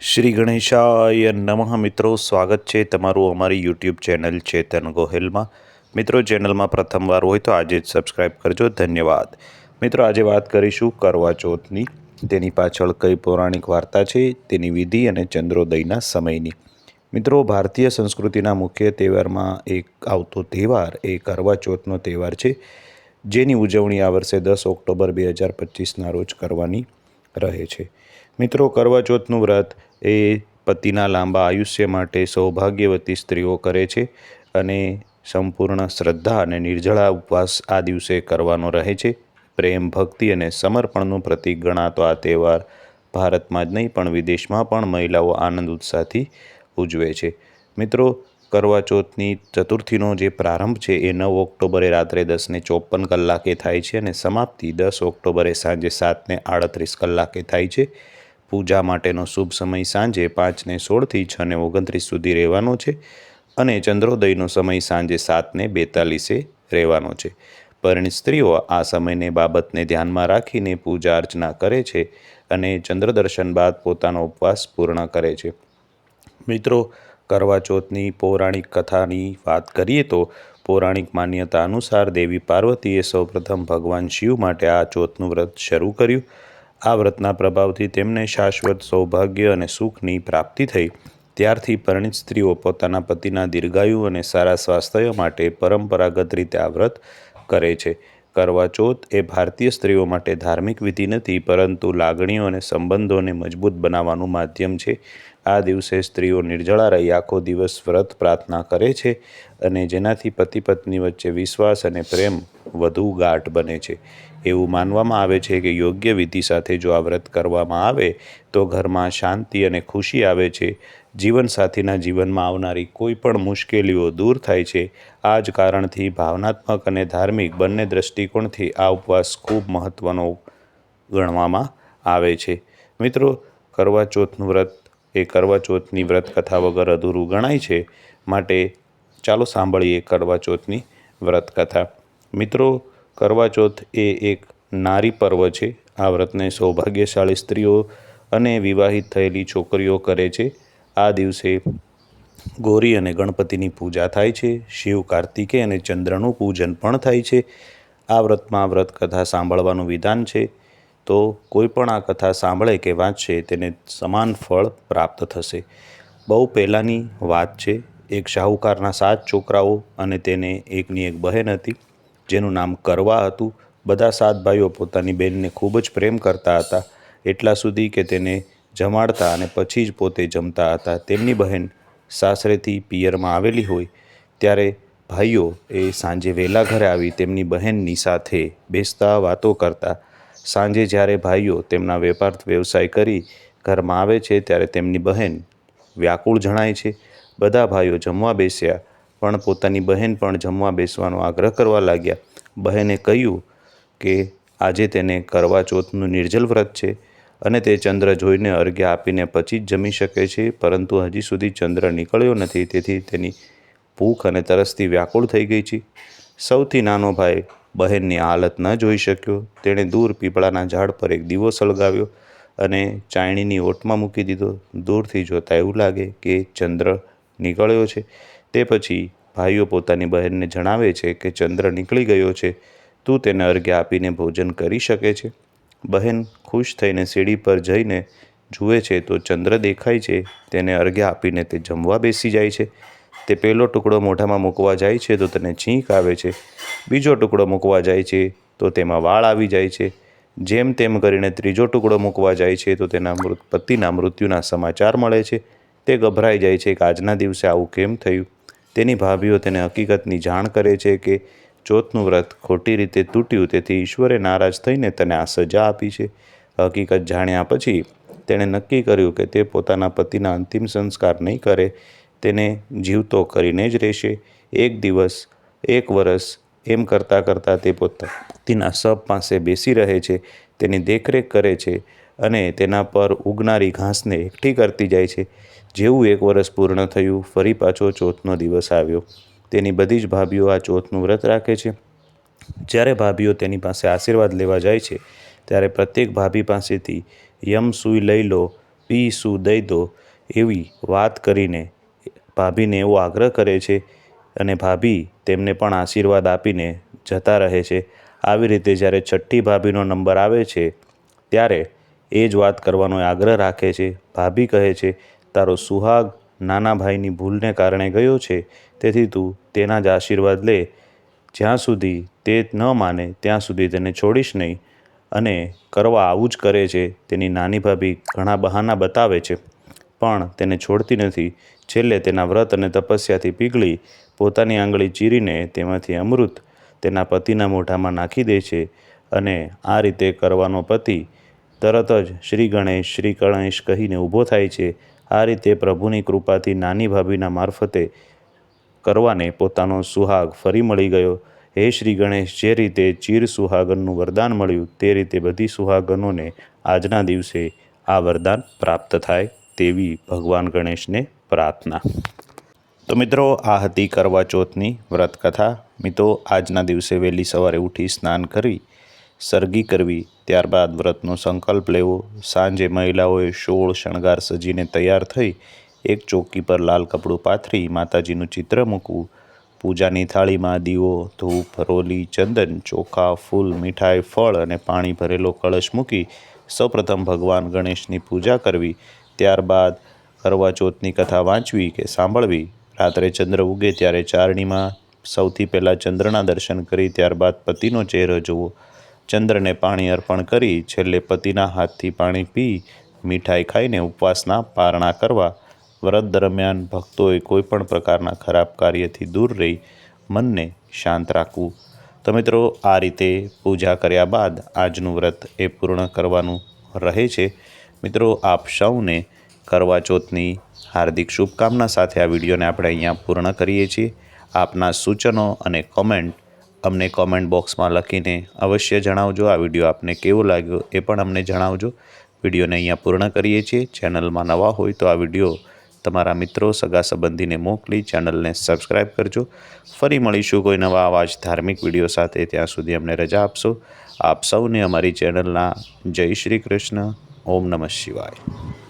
શ્રી ગણેશાય નમઃ. મિત્રો, સ્વાગત છે તમારું અમારી યુટ્યુબ ચેનલ ચેતન ગોહિલમાં. મિત્રો, ચેનલમાં પ્રથમવાર હોય તો આજે જ સબસ્ક્રાઈબ કરજો. ધન્યવાદ. મિત્રો, આજે વાત કરીશું કરવા ચોથની. તેની પાછળ કઈ પૌરાણિક વાર્તા છે, તેની વિધિ અને ચંદ્રોદયના સમયની. મિત્રો, ભારતીય સંસ્કૃતિના મુખ્ય તહેવારમાં એક આવતો તહેવાર, એ કરવા ચોથનો તહેવાર છે, જેની ઉજવણી આ વર્ષે દસ ઓક્ટોબર બે હજાર પચીસના રોજ કરવાની રહે છે. મિત્રો, કરવાચોથનું વ્રત એ પતિના લાંબા આયુષ્ય માટે સૌભાગ્યવતી સ્ત્રીઓ કરે છે અને સંપૂર્ણ શ્રદ્ધા અને નિર્જળા ઉપવાસ આ દિવસે કરવાનો રહે છે. પ્રેમ, ભક્તિ અને સમર્પણનું પ્રતીક ગણાતો આ તહેવાર ભારતમાં જ નહીં, પણ વિદેશમાં પણ મહિલાઓ આનંદ ઉત્સાહથી ઉજવે છે. મિત્રો, કરવાચોથની ચતુર્થીનો જે પ્રારંભ છે એ નવ ઓક્ટોબરે રાત્રે દસને ચોપન કલાકે થાય છે અને સમાપ્તિ દસ ઓક્ટોબરે સાંજે સાતને આડત્રીસ કલાકે થાય છે. પૂજા માટેનો શુભ સમય સાંજે પાંચને સોળથી છને ઓગણત્રીસ સુધી રહેવાનો છે અને ચંદ્રોદયનો સમય સાંજે સાતને બેતાલીસે રહેવાનો છે. પરણિત સ્ત્રીઓ આ સમયને બાબતને ધ્યાનમાં રાખીને પૂજા અર્ચના કરે છે અને ચંદ્રદર્શન બાદ પોતાનો ઉપવાસ પૂર્ણ કરે છે. મિત્રો કરવા ચોથની પૌરાણિક કથાની વાત કરીએ તો પૌરાણિક માન્યતા અનુસાર દેવી પાર્વતીએ સૌપ્રથમ ભગવાન શિવ માટે આ ચોથનું વ્રત શરૂ કર્યું. આ વ્રતના પ્રભાવથી તેમને શાશ્વત સૌભાગ્ય અને સુખની પ્રાપ્તિ થઈ. ત્યારથી પરિણિત સ્ત્રીઓ પોતાના પતિના દીર્ઘાયુ અને સારા સ્વાસ્થ્ય માટે પરંપરાગત રીતે આ વ્રત કરે છે. કરવા ચોથ એ ભારતીય સ્ત્રીઓ માટે ધાર્મિક વિધિ નથી, પરંતુ લાગણીઓ અને સંબંધોને મજબૂત બનાવવાનું માધ્યમ છે. આ દિવસે સ્ત્રીઓ નિર્જળા રહી આખો દિવસ વ્રત પ્રાર્થના કરે છે અને જેનાથી પતિ પત્ની વચ્ચે વિશ્વાસ અને પ્રેમ વધુ ગાઢ બને છે. એવું માનવામાં આવે છે કે યોગ્ય વિધિ સાથે જો આ વ્રત કરવામાં આવે, તો ઘરમાં શાંતિ અને ખુશી આવે છે. જીવનસાથીના જીવનમાં આવનારી કોઈ પણ મુશ્કેલીઓ દૂર થાય છે. આ જ કારણથી ભાવનાત્મક અને ધાર્મિક બંને દૃષ્ટિકોણથી આ ઉપવાસ ખૂબ મહત્ત્વનો ગણવામાં આવે છે. મિત્રો કરવા ચોથનું વ્રત એ કરવા ચોથની વ્રત કથા વગર અધૂરું ગણાય છે. માટે ચાલો સાંભળીએ કરવા ચોથની વ્રત કથા. મિત્રો કરવા ચોથ એ એક નારી પર્વ છે. આ વ્રતને સૌભાગ્યશાળી સ્ત્રીઓ અને વિવાહિત થયેલી છોકરીઓ કરે છે. આ દિવસે ગૌરી અને ગણપતિની પૂજા થાય છે. શિવ, કાર્તિકે અને ચંદ્રનું પૂજન પણ થાય છે. આ વ્રતમાં વ્રત કથા સાંભળવાનું વિધાન છે. તો કોઈ પણ આ કથા સાંભળે કે વાંચશે તેને સમાન ફળ પ્રાપ્ત થશે. બહુ પહેલાંની વાત છે. એક શાહુકારના સાત છોકરાઓ અને તેને એકની એક બહેન હતી. જેનું નામ કરવા હતું. બધા સાત ભાઈઓ પોતાની બહેનને ખૂબ જ પ્રેમ કરતા હતા. એટલા સુધી કે તેને જમાડતા અને પછી જ પોતે જમતા હતા. તેમની બહેન સાસરેથી પિયરમાં આવેલી હોય ત્યારે ભાઈઓ એ સાંજે વહેલા ઘરે આવી તેમની બહેનની સાથે બેસતા વાતો કરતા. સાંજે જ્યારે ભાઈઓ તેમના વેપાર વ્યવસાય કરી ઘરમાં આવે છે ત્યારે તેમની બહેન વ્યાકુળ જણાય છે. બધા ભાઈઓ જમવા બેસ્યા. પણ પોતાની બહેન પણ જમવા બેસવાનો આગ્રહ કરવા લાગ્યા. બહેને કહ્યું કે, આજે તેને કરવા ચોથનું નિર્જલ વ્રત છે અને તે ચંદ્ર જોઈને અર્ઘ્ય આપીને પછી જ જમી શકે છે, પરંતુ હજી સુધી ચંદ્ર નીકળ્યો નથી, તેથી તેની ભૂખ અને તરસથી વ્યાકુળ થઈ ગઈ છે. સૌથી નાનો ભાઈ બહેનની હાલત ન જોઈ શક્યો. તેણે દૂર પીપળાના ઝાડ પર એક દીવો સળગાવ્યો અને ચાયણીની ઓટમાં મૂકી દીધો. દૂરથી જોતાં એવું લાગે કે ચંદ્ર નીકળ્યો છે. તે પછી ભાઈઓ પોતાની બહેનને જણાવે છે કે ચંદ્ર નીકળી ગયો છે. તું તેને અર્ઘ્ય આપીને ભોજન કરી શકે છે. બહેન ખુશ થઈને સીડી પર જઈને જુએ છે તો ચંદ્ર દેખાય છે. તેને અર્ઘ્ય આપીને તે જમવા બેસી જાય છે. તે પહેલો ટુકડો મોઢામાં મૂકવા જાય છે તો તેને છીંક આવે છે. બીજો ટુકડો મૂકવા જાય છે તો તેમાં વાળ આવી જાય છે. જેમ તેમ કરીને ત્રીજો ટુકડો મૂકવા જાય છે તો તેના મૃત પતિના મૃત્યુના સમાચાર મળે છે. તે ગભરાઈ જાય છે કે આજના દિવસે આવું કેમ થયું? તેની ભાભીઓ તેને હકીકતની જાણ કરે છે કે ચોથનું વ્રત ખોટી રીતે તૂટ્યું, તેથી ઈશ્વરે નારાજ થઈને તને આ સજા આપી છે. હકીકત જાણ્યા પછી તેણે નક્કી કર્યું કે તે પોતાના પતિના અંતિમ સંસ્કાર નહીં કરે, તેને જીવતો કરીને જ રહેશે. એક દિવસ, એક વર્ષ એમ કરતાં કરતાં તે પોતાના સપ પાસે બેસી રહે છે, તેની દેખરેખ કરે છે અને તેના પર ઉગનારી ઘાસને એકઠી કરતી જાય છે. જેવું એક વર્ષ પૂર્ણ થયું, ફરી પાછો ચોથનો દિવસ આવ્યો. તેની બધી જ ભાભીઓ આ ચોથનું વ્રત રાખે છે. જ્યારે ભાભીઓ તેની પાસે આશીર્વાદ લેવા જાય છે, ત્યારે પ્રત્યેક ભાભી પાસેથી યમ સુઈ લઈ લો, પી સુ દઈ દો એવી વાત કરીને ભાભીને એવો આગ્રહ કરે છે અને ભાભી તેમને પણ આશીર્વાદ આપીને જતા રહે છે. આવી રીતે જ્યારે છઠ્ઠી ભાભીનો નંબર આવે છે, ત્યારે એ જ વાત કરવાનો આગ્રહ રાખે છે. ભાભી કહે છે તારો સુહાગ નાના ભાઈની ભૂલને કારણે ગયો છે, તેથી તું તેના જ આશીર્વાદ લે. જ્યાં સુધી તે ન માને, ત્યાં સુધી તેને છોડીશ નહીં અને કરવા આવું જ કરે છે તેની નાની ભાભી ઘણા બહાના બતાવે છે. પણ તેને છોડતી નથી. છેલ્લે તેના વ્રત અને તપસ્યાથી પીગળી પોતાની આંગળી ચીરીને તેમાંથી અમૃત તેના પતિના મોઢામાં નાખી દે છે અને આ રીતે કરવાનો પતિ તરત જ શ્રી ગણેશ શ્રી ગણેશ કહીને ઊભો થાય છે. આ રીતે પ્રભુની કૃપાથી નાની ભાભીના મારફતે કરવાને પોતાનો સુહાગ ફરી મળી ગયો. હે શ્રી ગણેશ, જે રીતે ચીર સુહાગનનું વરદાન મળ્યું, તે રીતે બધી સુહાગનોને આજના દિવસે આ વરદાન પ્રાપ્ત થાય તેવી ભગવાન ગણેશને પ્રાર્થના. તો મિત્રો, આ હતી કરવા ચોથની વ્રત કથા મિત્રો, આજના દિવસે વહેલી સવારે ઉઠી સ્નાન કરી સરગી કરવી, ત્યારબાદ વ્રતનો સંકલ્પ લેવો. સાંજે મહિલાઓએ શોળ શણગાર સજીને તૈયાર થઈ એક ચોકી પર લાલ કપડું પાથરી માતાજીનું ચિત્ર મૂકવું. પૂજાની થાળીમાં દીવો, ધૂપ, રોલી, ચંદન, ચોખા, ફૂલ, મીઠાઈ, ફળ અને પાણી ભરેલો કળશ મૂકી સૌપ્રથમ ભગવાન ગણેશની પૂજા કરવી. ત્યારબાદ કરવાચોથની કથા વાંચવી કે સાંભળવી. રાત્રે ચંદ્ર ઉગે ત્યારે ચારણીમાં સૌથી પહેલાં ચંદ્રના દર્શન કરી ત્યારબાદ પતિનો ચહેરો જોવો ચંદ્રને પાણી અર્પણ કરી છેલ્લે પતિના હાથથી પાણી પી, મીઠાઈ ખાઈને ઉપવાસના પારણા કરવા, વ્રત દરમિયાન ભક્તોએ કોઈપણ પ્રકારના ખરાબ કાર્યથી દૂર રહી મનને શાંત રાખવું. તો મિત્રો, આ રીતે પૂજા કર્યા બાદ આજનું વ્રત એ પૂર્ણ કરવાનું રહે છે. મિત્રો, આપ સૌને કરવા ચોથની હાર્દિક શુભકામના સાથે આ વિડીયોને આપણે અહીંયા પૂર્ણ કરીએ છીએ. આપના સૂચનો અને કોમેન્ટ અમને કોમેન્ટ બોક્સમાં લખીને અવશ્ય જણાવજો. આ વીડિયો આપને કેવો લાગ્યો એ પણ અમને જણાવજો. વિડીયોને અહીંયા પૂર્ણ કરીએ છીએ. ચેનલમાં નવા હોય તો આ વીડિયો તમારા મિત્રો, સગા સંબંધીને મોકલી ચેનલને સબસ્ક્રાઈબ કરજો. ફરી મળીશું કોઈ નવા આવા જ ધાર્મિક વીડિયો સાથે. ત્યાં સુધી અમને રજા આપશો. આપ સૌને અમારી ચેનલના જય શ્રી કૃષ્ણ. ઓમ નમઃ શિવાય.